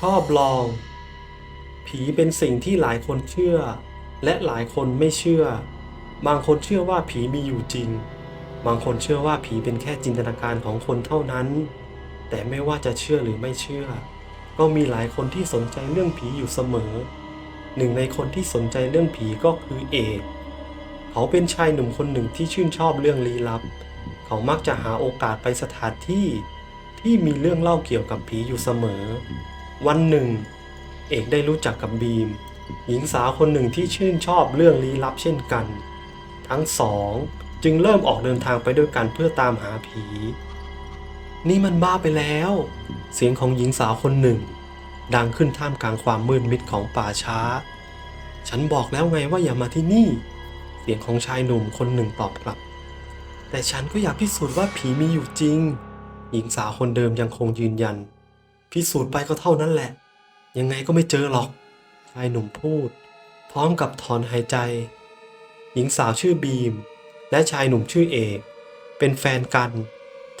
ชอบลอง ผีเป็นสิ่งที่หลายคนเชื่อ และหลายคนไม่เชื่อ บางคนเชื่อว่าผีมีอยู่จริง บางคนเชื่อว่าผีเป็นแค่จินตนาการของคนเท่านั้น แต่ไม่ว่าจะเชื่อหรือไม่เชื่อ ก็มีหลายคนที่สนใจเรื่องผีอยู่เสมอ หนึ่งในคนที่สนใจเรื่องผีก็คือเอกเขาเป็นชายหนุ่มคนหนึ่งที่ชื่นชอบเรื่องลี้ลับ เขามักจะหาโอกาสไปสถานที่ที่มีเรื่องเล่าเกี่ยวกับผีอยู่เสมอ วันหนึ่ง เอกได้รู้จักกับบีม หญิงสาวคนหนึ่งที่ชื่นชอบเรื่องลี้ลับเช่นกัน ทั้งสองจึงเริ่มออกเดินทางไปด้วยกันเพื่อตามหาผี นี่มันบ้าไปแล้ว เสียงของหญิงสาวคนหนึ่ง ดังขึ้นท่ามกลางความมืดมิดของป่าช้า ฉันบอกแล้วไงว่าอย่ามาที่นี่ เสียงของชายหนุ่มคนหนึ่งตอบกลับ แต่ฉันก็อยากพิสูจน์ว่าผีมีอยู่จริง หญิงสาวคนเดิมยังคงยืนยัน พิสูจน์ไปก็เท่านั้นแหละ ยังไงก็ไม่เจอหรอก ชายหนุ่มพูด พร้อมกับถอนหายใจ หญิงสาวชื่อบีม และชายหนุ่มชื่อเอก เป็นแฟนกัน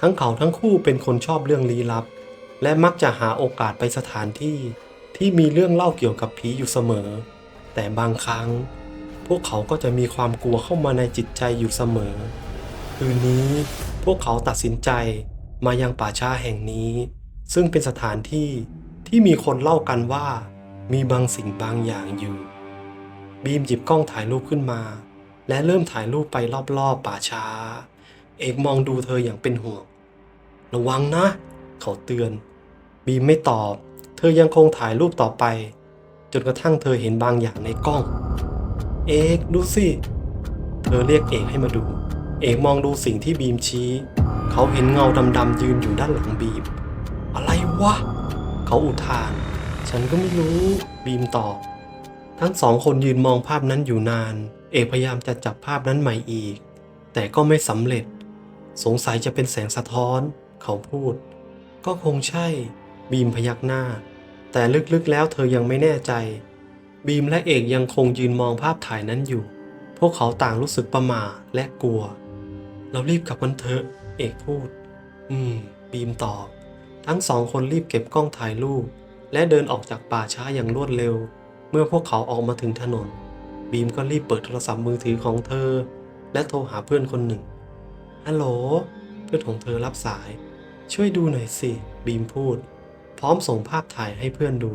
ทั้งเขาทั้งคู่เป็นคนชอบเรื่องลี้ลับ และมักจะหาโอกาสไปสถานที่ ที่มีเรื่องเล่าเกี่ยวกับผีอยู่เสมอ แต่บางครั้ง พวกเขาก็จะมีความกลัวเข้ามาในจิตใจอยู่เสมอ คืนนี้พวกเขาตัดสินใจมายังป่าช้าแห่งนี้ ซึ่งเป็นสถานที่ที่มีคนเล่ากันว่ามีบางสิ่งบางอย่างอยู่ บีมหยิบกล้องถ่ายรูปขึ้นมา และเริ่มถ่ายรูปไปรอบๆป่าช้า เอกมองดูเธออย่างเป็นห่วง ระวังนะ เขาเตือน บีมไม่ตอบ เธอยังคงถ่ายรูปต่อไป จนกระทั่งเธอเห็นบางอย่างในกล้อง เอกดูสิ เธอเรียกเอกให้มาดู เอกมองดูสิ่งที่บีมชี้ เขาเห็นเงาดำๆยืนอยู่ด้านหลังบีม วะ เขาอุทาน ฉันก็ไม่รู้ บีมตอบ ทั้งสองคนยืนมองภาพนั้นอยู่นาน เอกพยายามจะจับภาพนั้นใหม่อีก แต่ก็ไม่สำเร็จ สงสัยจะเป็นแสงสะท้อน เขาพูด ก็คงใช่ บีมพยักหน้า แต่ลึกๆแล้วเธอยังไม่แน่ใจ บีมและเอกยังคงยืนมองภาพถ่ายนั้นอยู่ พวกเขาต่างรู้สึกประหม่าและกลัว เรารีบกลับกันเถอะ เอกพูด อืม บีมตอบ ทั้งสองคนรีบเก็บกล้องถ่ายรูป และเดินออกจากป่าช้าอย่างรวดเร็ว เมื่อพวกเขาออกมาถึงถนน บีมก็รีบเปิดโทรศัพท์มือถือของเธอ และโทรหาเพื่อนคนหนึ่งฮัลโหลเพื่อนของเธอรับสาย ช่วยดูหน่อยสิ บีมพูด พร้อมส่งภาพถ่ายให้เพื่อนดู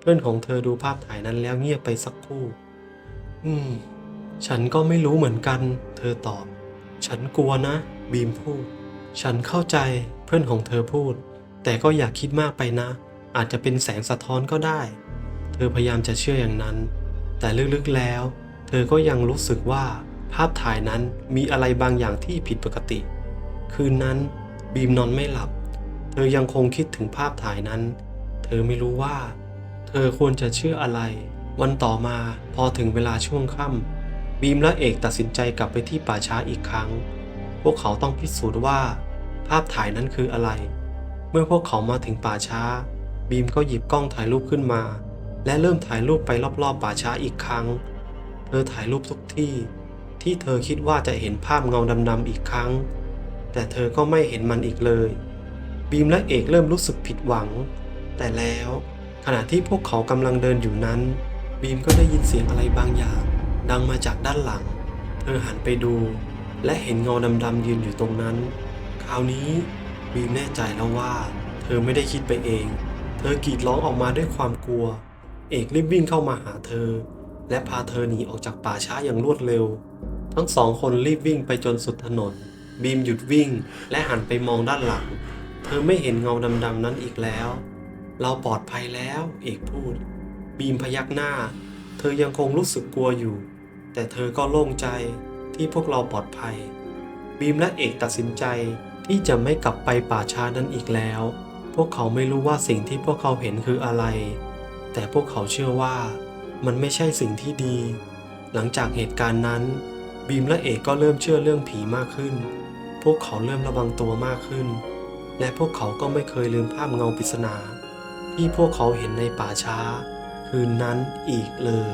เพื่อนของเธอดูภาพถ่ายนั้นแล้วเงียบไปสักครู่ อืม ฉันก็ไม่รู้เหมือนกัน เธอตอบ ฉันกลัวนะ บีมพูด ฉันเข้าใจ เพื่อนของเธอพูด แต่ก็อย่าคิดมากไปนะ อาจจะเป็นแสงสะท้อนก็ได้ เธอพยายามจะเชื่ออย่างนั้น แต่ลึกๆแล้ว เธอก็ยังรู้สึกว่าภาพถ่ายนั้นมีอะไรบางอย่างที่ผิดปกติ คืนนั้นบีมนอนไม่หลับ เธอยังคงคิดถึงภาพถ่ายนั้น เธอไม่รู้ว่า เธอควรจะเชื่ออะไร วันต่อมาพอถึงเวลาช่วงค่ำบีมและเอกตัดสินใจกลับไปที่ป่าช้าอีกครั้ง พวกเขาต้องพิสูจน์ว่า ภาพถ่ายนั้นคืออะไร มื่อพวกเขามาถึงป่าช้า บีมก็หยิบกล้องถ่ายรูปขึ้นมา และเริ่มถ่ายรูปไปรอบๆป่าช้าอีกครั้ง เธอถ่ายรูปทุกที่ ที่เธอคิดว่าจะเห็นภาพเงาดำๆอีกครั้ง แต่เธอก็ไม่เห็นมันอีกเลย บีมและเอกเริ่มรู้สึกผิดหวัง แต่แล้วขณะที่พวกเขากำลังเดินอยู่นั้น บีมก็ได้ยินเสียงอะไรบางอย่าง ดังมาจากด้านหลัง เธอหันไปดู และเห็นเงาดำๆยืนอยู่ตรงนั้น คราวนี้ บีมแน่ใจแล้วว่า เธอไม่ได้คิดไปเอง เธอกรีดร้องออกมาด้วยความกลัว เอกรีบวิ่งเข้ามาหาเธอ และพาเธอหนีออกจากป่าช้าอย่างรวดเร็ว ทั้งสองคนรีบวิ่งไปจนสุดถนน บีมหยุดวิ่งและหันไปมองด้านหลัง เธอไม่เห็นเงาดำๆนั้นอีกแล้ว เราปลอดภัยแล้ว เอกพูด บีมพยักหน้า เธอยังคงรู้สึกกลัวอยู่ แต่เธอก็โล่งใจที่พวกเราปลอดภัย บีมและเอกตัดสินใจ ที่จะไม่กลับไปป่าช้านั้นอีกแล้ว พวกเขาไม่รู้ว่าสิ่งที่พวกเขาเห็นคืออะไร แต่พวกเขาเชื่อว่า มันไม่ใช่สิ่งที่ดี หลังจากเหตุการณ์นั้น บีมและเอกก็เริ่มเชื่อเรื่องผีมากขึ้น พวกเขาเริ่มระวังตัวมากขึ้น และพวกเขาก็ไม่เคยลืมภาพเงาปริศนา ที่พวกเขาเห็นในป่าช้า คืนนั้นอีกเลย